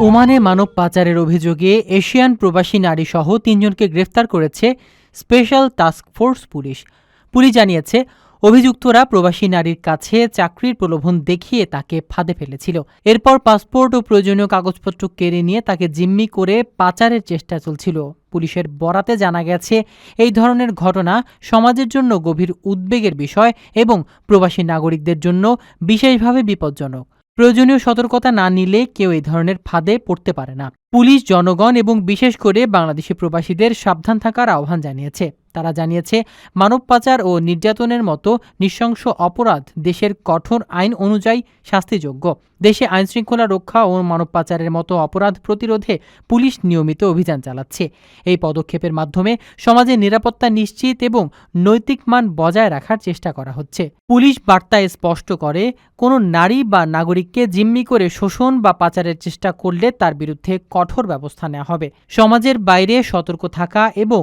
ওমানে মানব পাচারের অভিযোগে এশিয়ান প্রবাসী নারী সহ তিনজনকে গ্রেফতার করেছে special task force police. Police জানিয়েছে, অভিযুক্তরা প্রবাসী নারীর কাছে চাকরির প্রলোভন দেখিয়ে তাকে ফাঁদে ফেলেছিল। এরপর পাসপোর্ট ও প্রয়োজনীয় কাগজপত্র কেড়ে নিয়ে তাকে জিম্মি করে পাচারের চেষ্টা চলছিল। পুলিশের বরাতে জানা গেছে, এই ধরনের ঘটনা সমাজের জন্য গভীর উদ্বেগের বিষয় এবং প্রবাসী নাগরিকদের জন্য বিশেষভাবে বিপজ্জনক। প্রয়োজনীয় সতর্কতা না নিলে কেউ এই ধরনের ফাঁদে পড়তে পারে না। পুলিশ, জনগণ এবং বিশেষ করে বাংলাদেশি প্রবাসীদের সাবধান থাকার আহ্বান জানিয়েছে। তারা জানিয়েছে মানব পাচার ও নির্যাতনের মতো নৃশংস অপরাধ দেশের কঠোর আইন অনুযায়ী শাস্তিযোগ্য। দেশে আইনশৃঙ্খলা রক্ষা ও মানব পাচারের মতো অপরাধ প্রতিরোধে পুলিশ নিয়মিত অভিযান চালাচ্ছে। এই পদক্ষেপের মাধ্যমে সমাজের নিরাপত্তা নিশ্চিত এবং নৈতিক মান বজায় রাখার চেষ্টা করা হচ্ছে। পুলিশ বার্তায় স্পষ্ট করে, কোনো নারী বা নাগরিককে জিম্মি করে শোষণ বা পাচারের চেষ্টা করলে তার বিরুদ্ধে কঠোর ব্যবস্থা নেওয়া হবে। সমাজের বাইরে সতর্ক থাকা এবং